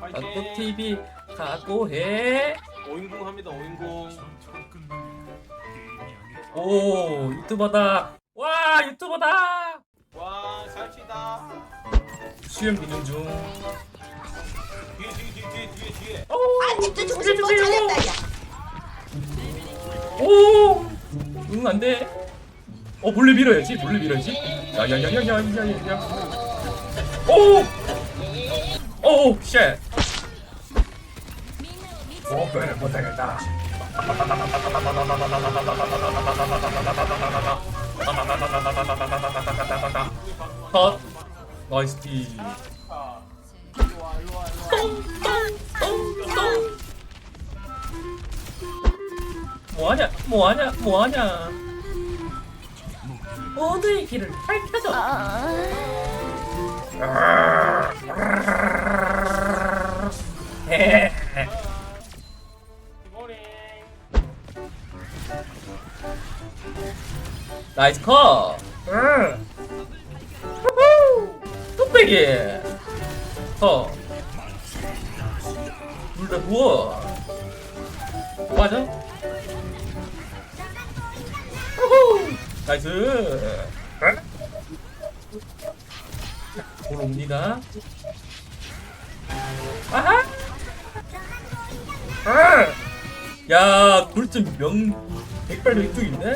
파이팅. 나또 TV 각오해 오인공 합니다. 오인공. 오 유튜버다 와 유튜버다 와 살치다. 수염 기능 중 뒤에 뒤에 뒤에 뒤에 뒤에 뒤에. 오, 아직도 정신 못. 차렸다 야 오, 응, 안 돼. 어, 몰래 밀어야지, 몰래 밀어야지. 야, 야, 야, 야, 야, 야, 야, 야. 오! 오, 쉣. 오, 그래, 못하겠다. 컷. 나이스 티. 아. 뭐하냐, 뭐하냐, 뭐하냐. 모두의 길을 밝혀줘. 이거리. 나이스 컷! 응! 후후! 뚝배기! 컷! 둘다 부어! 맞아? 후후! 나이스! 볼 옵니다. 아하! 아! 야, 돌진 명, 백발 백중 있네?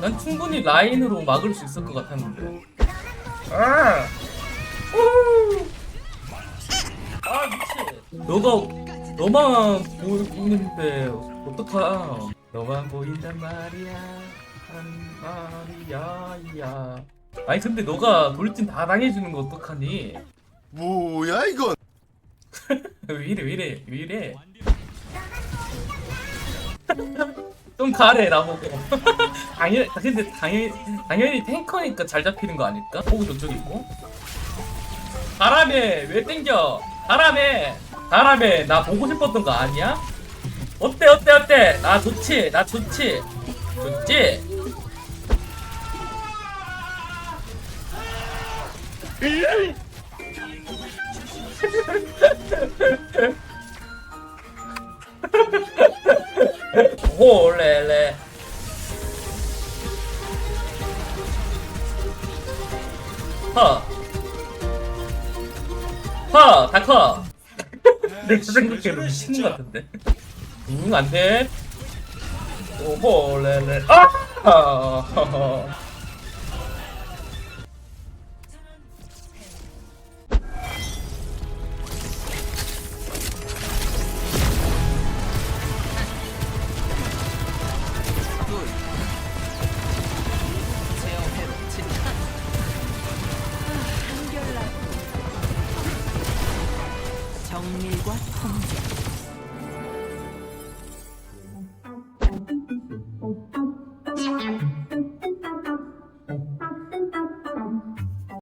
난 충분히 라인으로 막을 수 있을 것 같았는데. 아, 우! 아 미친. 너가 너만 보이는데 어떡하? 너만 보인단 말이야. 한 말이야, 야. 아니 근데 너가 돌진 다 당해주는 거 어떡하니? 뭐야 이건? 이래 왜 이래? 좀 가래 나보고 당연 근데 당연 당연히 탱커니까 잘 잡히는 거 아닐까? 호구 저쪽 있고 바람에 왜 땡겨 바람에 바람에 나 보고 싶었던 거 아니야? 어때 어때 어때 나 좋지 나 좋지 좋지 홀레레 허 허, 다 커 내가 생각해도 미친 것 같은데? 응 안돼. 오 홀레레 아 정밀과 통제.